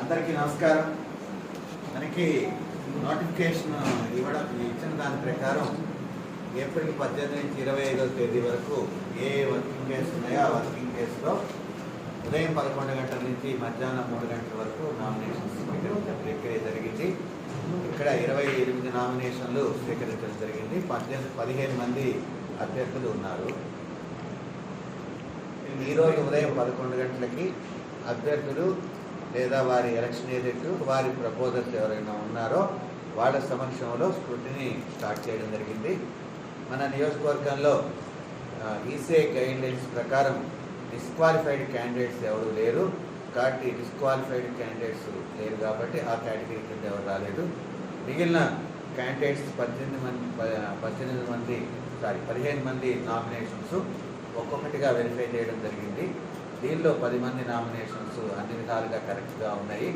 అందరికీ నమస్కారం. మనకి నోటిఫికేషన్ ఇవ్వడం ఇచ్చిన దాని ప్రకారం ఏప్రిల్ పద్దెనిమిది నుంచి ఇరవై ఐదవ తేదీ వరకు ఏ వర్కింగ్ డేస్ ఉన్నాయో ఆ వర్కింగ్ డేస్లో ఉదయం పదకొండు గంటల నుంచి మధ్యాహ్నం మూడు గంటల వరకు నామినేషన్స్ ప్రక్రియ జరిగింది. ఇక్కడ ఇరవై ఎనిమిది నామినేషన్లు స్వీకరించడం జరిగింది. పద్దెనిమిది పదిహేను మంది అభ్యర్థులు ఉన్నారు. ఈరోజు ఉదయం పదకొండు గంటలకి అభ్యర్థులు లేదా వారి ఎలక్షన్ ఏజెంట్ వారి ప్రపోజల్స్ ఎవరైనా ఉన్నారో వాళ్ళ సమక్షంలో స్క్రూటిని స్టార్ట్ చేయడం జరిగింది. మన నియోజకవర్గంలో ఈసీఐ గైడ్లైన్స్ ప్రకారం డిస్క్వాలిఫైడ్ క్యాండిడేట్స్ ఎవరు లేరు. కాబట్టి డిస్క్వాలిఫైడ్ క్యాండిడేట్స్ లేరు కాబట్టి ఆ కేటగిరీ కింద ఎవరు రాలేదు. మిగిలిన క్యాండిడేట్స్ పద్దెనిమిది మంది పద్దెనిమిది మంది సారీ పదిహేను మంది నామినేషన్స్ ఒక్కొక్కటిగా వెరిఫై చేయడం జరిగింది. దీనిలో పది మంది నామినేషన్స్ అన్ని విధాలుగా కరెక్ట్గా ఉన్నాయి.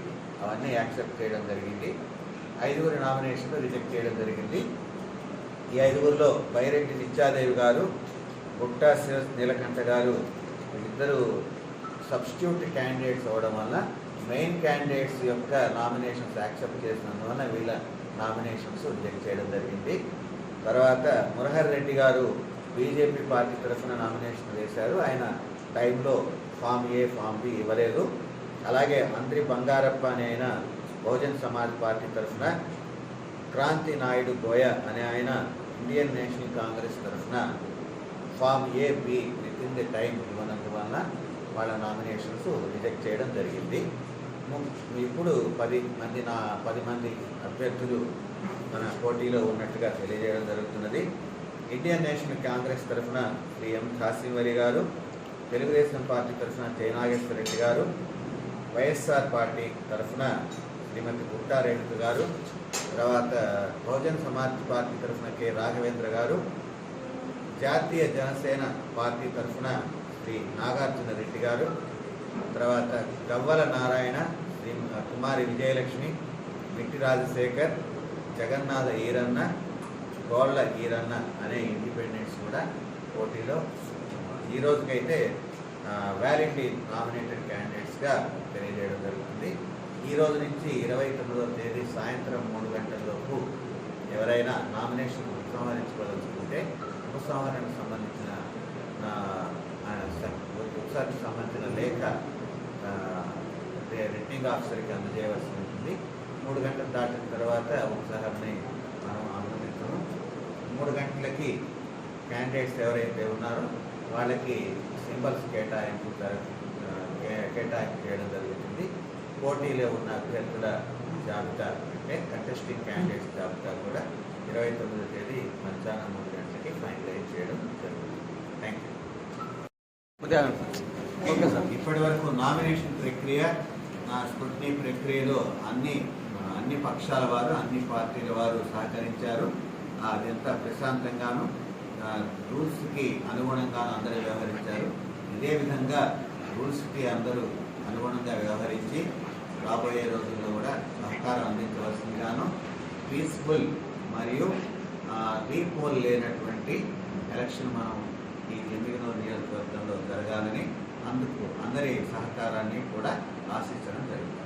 అవన్నీ యాక్సెప్ట్ చేయడం జరిగింది. ఐదుగురు నామినేషన్లు రిజెక్ట్ చేయడం జరిగింది. ఈ ఐదుగురిలో బైరెడ్డి నిత్యాదేవి గారు గుట్టా శివ నీలకంఠ గారు ఇద్దరు సబ్స్టిట్యూట్ క్యాండిడేట్స్ అవ్వడం వల్ల మెయిన్ క్యాండిడేట్స్ యొక్క నామినేషన్స్ యాక్సెప్ట్ చేసినందువల్ల వీళ్ళ నామినేషన్స్ రిజెక్ట్ చేయడం జరిగింది. తర్వాత మురహర్ రెడ్డి గారు బీజేపీ పార్టీ తరఫున నామినేషన్ వేశారు. ఆయన టైంలో ఫామ్ ఏ ఫామ్ బి ఇవ్వలేదు. అలాగే మంత్రి బంగారప్ప అనే ఆయన బహుజన్ సమాజ్ పార్టీ తరఫున క్రాంతి నాయుడు గోయ అనే ఆయన ఇండియన్ నేషనల్ కాంగ్రెస్ తరఫున form A B with in the time ఇవ్వనందువలన వాళ్ళ నామినేషన్స్ రిజెక్ట్ చేయడం జరిగింది. ఇప్పుడు పది మంది నా పది మంది అభ్యర్థులు మన పోటీలో ఉన్నట్టుగా తెలియజేయడం జరుగుతున్నది. ఇండియన్ నేషనల్ కాంగ్రెస్ తరఫున శ్రీ ఎం ఖాసిం గారు తెలుగుదేశం పార్టీ తరఫున జయనాగేశ్వర రెడ్డి గారు వైఎస్ఆర్ పార్టీ తరఫున శ్రీమతి గుట్టారెడ్డి గారు తర్వాత బహుజన్ సమాజ్ పార్టీ తరఫున కె రాఘవేంద్ర గారు జాతీయ జనసేన పార్టీ తరఫున శ్రీ నాగార్జున రెడ్డి గారు తర్వాత గవ్వల నారాయణ శ్రీ కుమారి విజయలక్ష్మి మిట్టి రాజశేఖర్ జగన్నాథ ఈరన్న గోళ్ళ ఈరన్న అనే ఇండిపెండెంట్స్ కూడా పోటీలో ఈ రోజుకైతే వ్యాలిడ్లీ నామినేటెడ్ క్యాండిడేట్స్గా తెలియజేయడం జరుగుతుంది. ఈ రోజు నుంచి ఇరవై తొమ్మిదవ తేదీ సాయంత్రం మూడు గంటలలోపు ఎవరైనా నామినేషన్ ఉపసంహరించుకోదలుచుకుంటే ఉపసంహరణకు సంబంధించిన ఆ, ఉపసంహరణకు సంబంధించిన లేఖ రిటర్నింగ్ ఆఫీసర్కి అందజేయవలసి ఉంటుంది. మూడు గంటలు దాటిన తర్వాత ఉపసంహరణని మూడు గంటలకి క్యాండిడేట్స్ ఎవరైతే ఉన్నారో వాళ్ళకి సింబల్స్ కేటాయింపు కేటాయింపు చేయడం జరుగుతుంది. పోటీలో ఉన్న అభ్యర్థుల జాబితా అంటే కంటెస్టింగ్ క్యాండిడేట్స్ జాబితా కూడా ఇరవై తొమ్మిదో తేదీ మధ్యాహ్నం మూడు గంటలకి ఫైనలైజ్ చేయడం జరుగుతుంది. Thank you okay sir. ఇప్పటి వరకు నామినేషన్ ప్రక్రియ నా స్క్రూటినీ ప్రక్రియలో అన్ని అన్ని పక్షాల వారు అన్ని పార్టీల వారు సహకరించారు. అదంతా ప్రశాంతంగాను రూల్స్కి అనుగుణంగాను అందరూ వ్యవహరించారు. ఇదే విధంగా రూల్స్కి అందరూ అనుగుణంగా వ్యవహరించి రాబోయే రోజుల్లో కూడా సహకారం అందించవలసిందిగాను పీస్ఫుల్ మరియు రీపోల్ లేనటువంటి ఎలక్షన్ మనం ఈ ఎన్నికల నియోజకవర్గంలో జరగాలని అందుకు అందరి సహకారాన్ని కూడా ఆశించడం జరుగుతుంది.